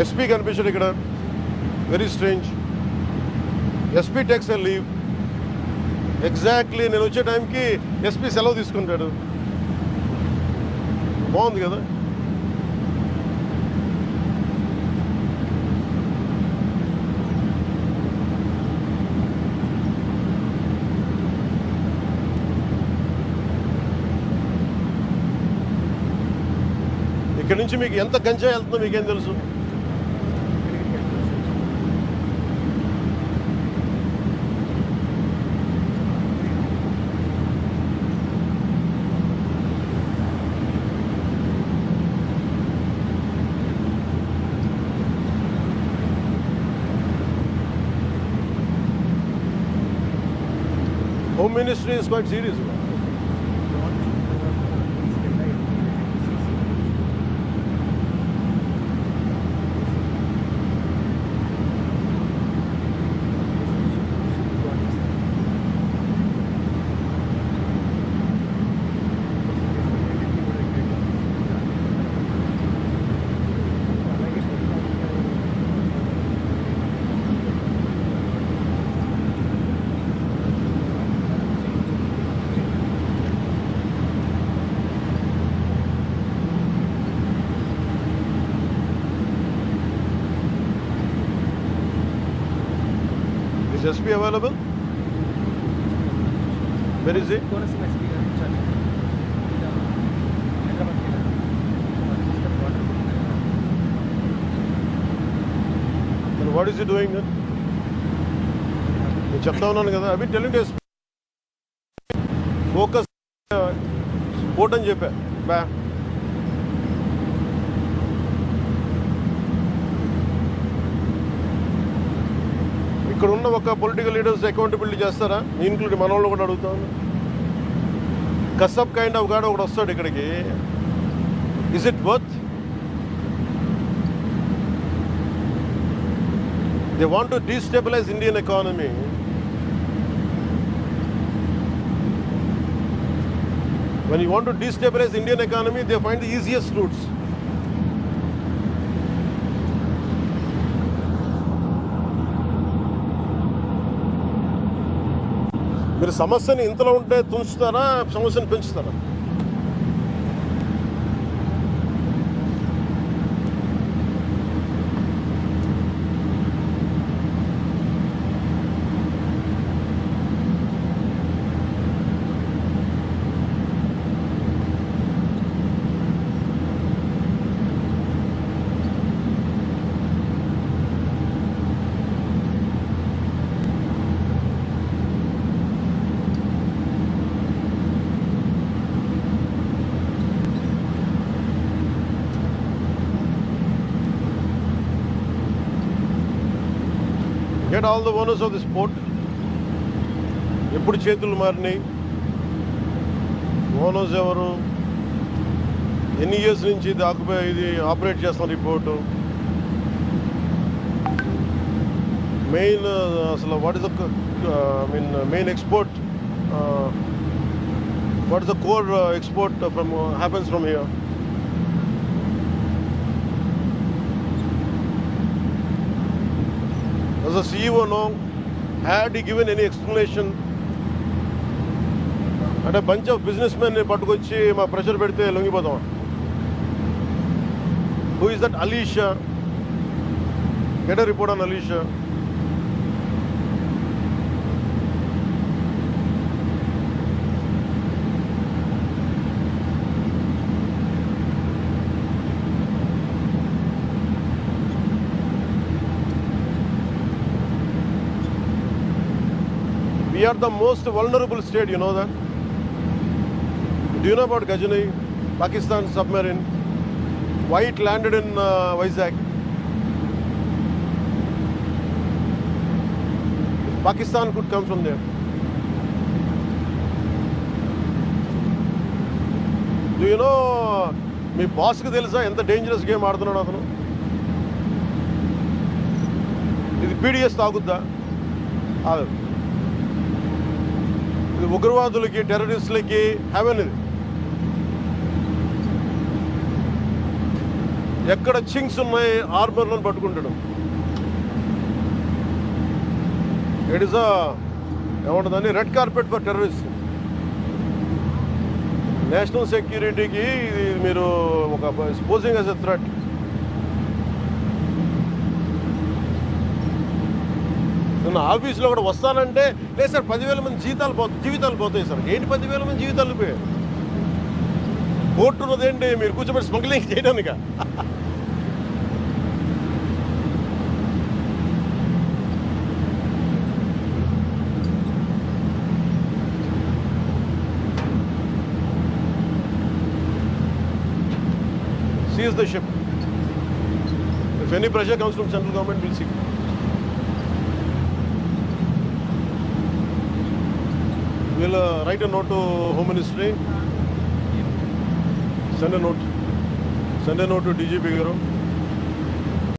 SP కనిపించాడు ఇక్కడ very strange SP takes and leave exactly నేను వచ్చే టైంకి ఎస్పీ సెలవు తీసుకుంటాడు. బాగుంది కదా? ఇక్కడ నుంచి మీకు ఎంత గంజాయి వెళ్తుందో మీకేం తెలుసు? ministry is quite serious. Incharge ఈయన హైదరాబాద్కి వెళ్ళారు వాళ్ళు చూస్తే వాటర్ మరి వాట్ ఈస్ ఇట్ డూయింగ్ నేను చెప్తా ఉన్నాను కదా అవి టెలింగ్ ఫోకస్ స్పోర్ట్ అని చెప్పా బా ఇక్కడ ఉన్న ఒక పొలిటికల్ లీడర్స్ అకౌంటబిలిటీ చేస్తారా? ఇంక్లూడ్ మన వాళ్ళు కూడా అడుగుతాను కసప్ కైండ్ ఆఫ్ గాడ్ ఒకటి వస్తాడు ఇక్కడికి. Is it worth they want to destabilize Indian economy when you want to destabilize Indian economy they find the easiest routes మీరు సమస్యని ఇంతలో ఉంటే తుంచుతారా సమస్యను పెంచుతారా? Get all the owners of the sport ఎప్పుడు చేతులు మారినాయి? ఓనర్స్ ఎవరు? ఎన్ని ఇయర్స్ నుంచి ఇది ఆక్యుపై ఇది ఆపరేట్ చేస్తున్న రిపోర్టు మెయిన్ అసలు what is the I mean main export what is the core export from happens from here the CEO know? Had he given any explanation? అంటే బంచ్ ఆఫ్ బిజినెస్ మెన్ పట్టుకొచ్చి మా pressure పెడితే లొంగిపోతాం who is that Alisha get a report on Alisha Are the most vulnerable state you know that డ్ you know about Ghazni Pakistan submarine white landed in Vizag Pakistan could comes from there do you know మీ బాస్కి తెలుసా ఎంత dangerous game ఆడుతున్నాడు అతను? ఇది PDS తాగుద్దా? ఉగ్రవాదులకి టెర్రరిస్టులకి haven ఇది. ఎక్కడ Ching's ఉన్నాయి ఆర్మర్లను పట్టుకుంటాడు. It is ఏమంటుందని red carpet for terrorist national సెక్యూరిటీకి ఇది మీరు ఒక స్పోజింగ్ యాజ్ ఎ థ్రెట్ నిన్న ఆఫీస్లో కూడా వస్తానంటే లేదు సార్ పదివేల మంది జీతాలు పో జీవితాలు పోతాయి సార్ ఏంటి పదివేల మంది జీవితాలు పోయాయి కోర్టు ఉన్నదేంటి మీరు కూర్చోబెట్టి స్మగ్లింగ్ చేయడానిక seize the ship. If any pressure comes from central government, we'll see. Will write a note to home ministry Sunday note Sunday note D G ಪಿಗರು